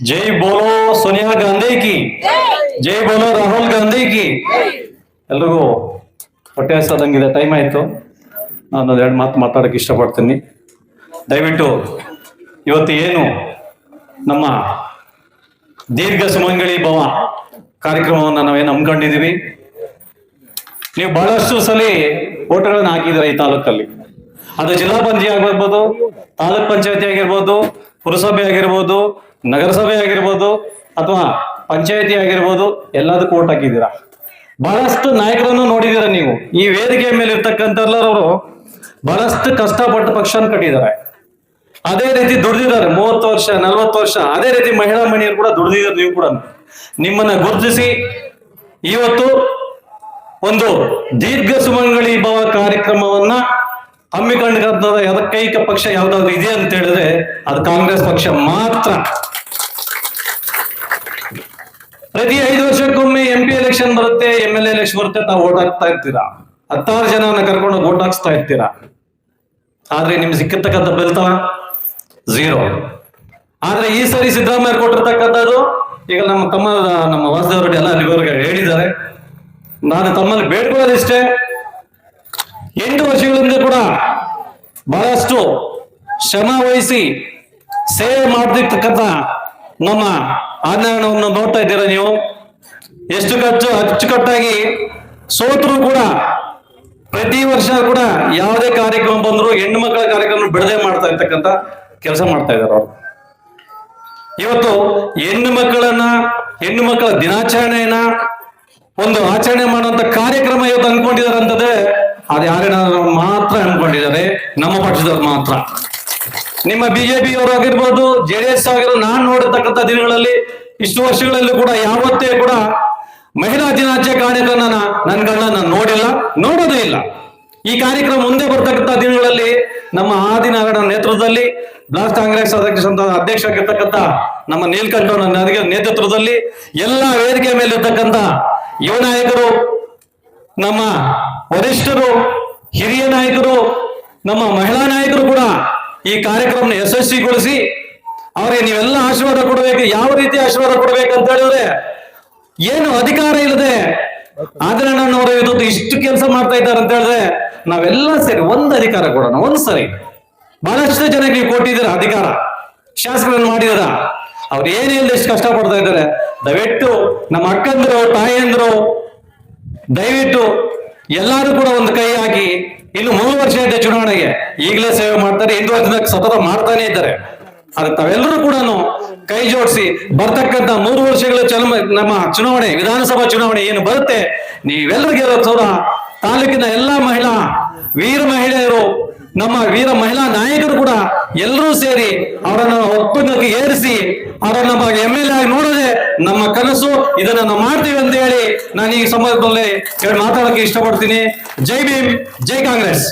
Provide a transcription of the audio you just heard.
जय बोलो सोनिया ಗಾಂಧಿ ಕಿ ಜೈ ಬೋಲೋ ರಾಹುಲ್ ಗಾಂಧಿ ಕಿ ಎಲ್ರಿಗೂ ಹೊಟ್ಟೆ ಹಸದಂಗಿದೆ ಟೈಮ್ ಆಯ್ತು ನಾನು ಎರಡು ಮಾತು ಮಾತಾಡಕ್ಕೆ ಇಷ್ಟಪಡ್ತೀನಿ ದಯವಿಟ್ಟು ಇವತ್ತು ಏನು ನಮ್ಮ ದೀರ್ಘ ಸುಮಂಗಳಿ ಭವ ಕಾರ್ಯಕ್ರಮವನ್ನು ನಾವೇನು ಹಮ್ಮಿಕೊಂಡಿದೀವಿ ನೀವು ಬಹಳಷ್ಟು ಸಲ ಓಟುಗಳನ್ನ ಹಾಕಿದ್ದೀರ ಈ ತಾಲೂಕಲ್ಲಿ ಅದು ಜಿಲ್ಲಾ ಪಂಚಾಯತ್ ಆಗಿರ್ಬೋದು ತಾಲೂಕ್ ಪಂಚಾಯತಿ ಆಗಿರ್ಬೋದು ಪುರಸಭೆ ಆಗಿರ್ಬೋದು ನಗರಸಭೆ ಆಗಿರ್ಬೋದು ಅಥವಾ ಪಂಚಾಯತಿ ಆಗಿರ್ಬೋದು ಎಲ್ಲದಕ್ಕೂ ಓಟ್ ಹಾಕಿದ್ದೀರಾ? ಬಹಳಷ್ಟು ನಾಯಕರನ್ನು ನೋಡಿದ್ದೀರಾ ನೀವು? ಈ ವೇದಿಕೆಯ ಮೇಲೆ ಇರ್ತಕ್ಕಂಥ ಎಲ್ಲರವರು ಬಹಳಷ್ಟು ಕಷ್ಟಪಟ್ಟು ಪಕ್ಷನ ಕಟ್ಟಿದ್ದಾರೆ. ಅದೇ ರೀತಿ ದುಡ್ದಿದ್ದಾರೆ. ಮೂವತ್ತು ವರ್ಷ, ನಲವತ್ತು ವರ್ಷ, ಅದೇ ರೀತಿ ಮಹಿಳಾ ಮಣಿಯರು ಕೂಡ ದುಡ್ದಿದ್ದಾರೆ ನೀವು ಕೂಡ. ನಿಮ್ಮನ್ನ ಗುರುತಿಸಿ ಇವತ್ತು ಒಂದು ದೀರ್ಘ ಸುಮಂಗಳಿ ಭವ ಕಾರ್ಯಕ್ರಮವನ್ನ ಹಮ್ಮಿಕೊಂಡಿರೋದ ಏಕೈಕ ಪಕ್ಷ ಯಾವ್ದಾದ್ರು ಇದೆ ಅಂತ ಹೇಳಿದ್ರೆ ಅದು ಕಾಂಗ್ರೆಸ್ ಪಕ್ಷ ಮಾತ್ರ. ಪ್ರತಿ ಐದು ವರ್ಷಕ್ಕೊಮ್ಮೆ ಎಂ ಪಿ ಎಲೆಕ್ಷನ್ ಬರುತ್ತೆ ಎಂ ಎಲ್ ಎಲೆಕ್ಷನ್ ಬರುತ್ತೆ, ತಾವು ಓಟ್ ಹಾಕ್ತಾ ಇರ್ತೀರಾ? ಹತ್ತಾರು ಜನವನ್ನ ಕರ್ಕೊಂಡು ಓಟ್ ಹಾಕ್ಸ್ತಾ ಇರ್ತೀರಾ? ಆದ್ರೆ ನಿಮ್ಗೆ ಸಿಕ್ಕಿರ್ತಕ್ಕಂಥ ಬೆಲ್ತ ಝೀರೋ ಆದ್ರೆ ಈ ಸರಿ ಸಿದ್ದರಾಮಯ್ಯ ಕೊಟ್ಟಿರ್ತಕ್ಕಂಥದ್ದು, ಈಗ ನಮ್ಮ ತಮ್ಮ ನಮ್ಮ ವಾಸುದೇವ್ ರೆಡ್ಡಿ ಎಲ್ಲ ಅಲ್ಲಿವರೆಗೆ ಹೇಳಿದ್ದಾರೆ. ನಾನು ತಮ್ಮಲ್ಲಿ ಬೇಡ್ಕೊಳ್ಳೋದಿಷ್ಟೇ. ಎಂಟು ವರ್ಷಗಳಿಂದ ಕೂಡ ಬಹಳಷ್ಟು ಶ್ರಮ ವಹಿಸಿ ಸೇವೆ ಮಾಡ್ತಿರ್ತಕ್ಕಂಥ ನಮ್ಮ ಆಜ್ಞಾನವನ್ನು ನೋಡ್ತಾ ಇದ್ದೀರಾ ನೀವು? ಎಷ್ಟು ಖರ್ಚು? ಅಚ್ಚುಕಟ್ಟಾಗಿ ಸೋತರು ಕೂಡ ಪ್ರತಿ ವರ್ಷ ಕೂಡ ಯಾವುದೇ ಕಾರ್ಯಕ್ರಮ ಬಂದ್ರು ಹೆಣ್ಣು ಮಕ್ಕಳ ಕಾರ್ಯಕ್ರಮ ಬಿಡದೆ ಮಾಡ್ತಾ ಇರ್ತಕ್ಕಂತ ಕೆಲಸ ಮಾಡ್ತಾ ಇದ್ದಾರೆ ಅವರು. ಇವತ್ತು ಹೆಣ್ಣು ಮಕ್ಕಳನ್ನ ಹೆಣ್ಣು ಮಕ್ಕಳ ದಿನಾಚರಣೆಯನ್ನ ಒಂದು ಆಚರಣೆ ಮಾಡುವಂತ ಕಾರ್ಯಕ್ರಮ ಇವತ್ತು ಅನ್ಕೊಂಡಿದ್ದಾರೆ ಅಂತಂದ್ರೆ ಅದು ಯಾರೇನಾದ್ರು ಮಾತ್ರ ಅನ್ಕೊಂಡಿದ್ದಾರೆ ನಮ್ಮ ಪಕ್ಷದವ್ರು ಮಾತ್ರ. ನಿಮ್ಮ ಬಿಜೆಪಿ ಅವರು ಆಗಿರ್ಬೋದು ಜೆ ಡಿ ಎಸ್ ಆಗಿರ್ಬೋದು, ನಾನು ನೋಡಿರ್ತಕ್ಕಂಥ ದಿನಗಳಲ್ಲಿ ಇಷ್ಟು ವರ್ಷಗಳಲ್ಲಿ ಕೂಡ ಯಾವತ್ತೇ ಕೂಡ ಮಹಿಳಾ ದಿನಾಚೆ ಕಾರ್ಯಕ್ರಮ ನನ್ನ ಕಣ್ಣನ್ನ ನೋಡಿಲ್ಲ, ನೋಡೋದೇ ಇಲ್ಲ. ಈ ಕಾರ್ಯಕ್ರಮ ಮುಂದೆ ಬರ್ತಕ್ಕಂಥ ದಿನಗಳಲ್ಲಿ ನಮ್ಮ ಆದಿನಾಗರ ನೇತೃತ್ವದಲ್ಲಿ ಬ್ಲಾಕ್ ಕಾಂಗ್ರೆಸ್ ಅಧ್ಯಕ್ಷ ಅಧ್ಯಕ್ಷ ಆಗಿರ್ತಕ್ಕಂಥ ನಮ್ಮ ನೀಲ್ಕಂಠ ನೇತೃತ್ವದಲ್ಲಿ ಎಲ್ಲ ವೇದಿಕೆ ಮೇಲೆ ಇರ್ತಕ್ಕಂಥ ಯುವ ನಾಯಕರು, ನಮ್ಮ ವರಿಷ್ಠರು, ಹಿರಿಯ ನಾಯಕರು, ನಮ್ಮ ಮಹಿಳಾ ನಾಯಕರು ಕೂಡ ಈ ಕಾರ್ಯಕ್ರಮ ಯಶಸ್ವಿಗೊಳಿಸಿ ಅವರಿಗೆ ನೀವೆಲ್ಲ ಆಶೀರ್ವಾದ ಕೊಡಬೇಕು, ಯಾವ ರೀತಿ ಆಶೀರ್ವಾದ ಕೊಡಬೇಕು ಅಂತ ಹೇಳಿದ್ರೆ, ಏನು ಅಧಿಕಾರ ಇಲ್ಲದೆ ಆದ್ರೆ ನಾನು ಅವರು ಇದೊಂದು ಇಷ್ಟು ಕೆಲಸ ಮಾಡ್ತಾ ಇದ್ದಾರೆ ಅಂತ ಹೇಳಿದ್ರೆ ನಾವೆಲ್ಲ ಸೇರಿ ಒಂದು ಅಧಿಕಾರ ಕೊಡೋಣ, ಒಂದ್ ಸರಿ. ಬಹಳಷ್ಟು ಜನಕ್ಕೆ ನೀವು ಕೊಟ್ಟಿದ್ದೀರ ಅಧಿಕಾರ. ಶಾಸಕರನ್ನು ಮಾಡಿದಾರ. ಅವ್ರು ಏನಿಲ್ಲದೆ ಎಷ್ಟು ಕಷ್ಟ ಪಡ್ತಾ ಇದ್ದಾರೆ. ದಯವಿಟ್ಟು ನಮ್ಮ ಅಕ್ಕಂದ್ರು ತಾಯಿಯಂದ್ರು ದಯವಿಟ್ಟು ಎಲ್ಲರೂ ಕೂಡ ಒಂದು ಕೈ ಹಾಕಿ ಇನ್ನು ಮೂರು ವರ್ಷ ಇದೆ ಚುನಾವಣೆಗೆ. ಈಗಲೇ ಸೇವೆ ಮಾಡ್ತಾರೆ ಎಂಟು ವರ್ಷದ ಸತತ ಮಾಡ್ತಾನೆ ಇದ್ದಾರೆ. ಆದ್ರೆ ತಾವೆಲ್ಲರೂ ಕೂಡ ಕೈ ಜೋಡಿಸಿ, ಬರ್ತಕ್ಕಂಥ ಮೂರು ವರ್ಷಗಳ ಚಲಮ, ನಮ್ಮ ಚುನಾವಣೆ, ವಿಧಾನಸಭಾ ಚುನಾವಣೆ ಏನು ಬರುತ್ತೆ ನೀವೆಲ್ಲರಿಗೆ ಸೌರ ತಾಲೂಕಿನ ಎಲ್ಲಾ ಮಹಿಳಾ, ವೀರ ಮಹಿಳೆಯರು, ನಮ್ಮ ವೀರ ಮಹಿಳಾ ನಾಯಕರು ಕೂಡ ಎಲ್ಲರೂ ಸೇರಿ ಅವರನ್ನ ಒಪ್ಪಂದಕ್ಕೆ ಏರಿಸಿ ಅವರನ್ನ ಎಂ ಎಲ್ ಎ ಆಗಿ ನೋಡದೆ ನಮ್ಮ ಕನಸು ಇದನ್ನ ನಾವು ಮಾಡ್ತೀವಿ ಅಂತ ಹೇಳಿ ನಾನು ಈ ಸಂದರ್ಭದಲ್ಲಿ ಹೇಳಿ ಮಾತಾಡಕ್ಕೆ ಇಷ್ಟಪಡ್ತೀನಿ. ಜೈ ಭೀಮ್, ಜೈ ಕಾಂಗ್ರೆಸ್.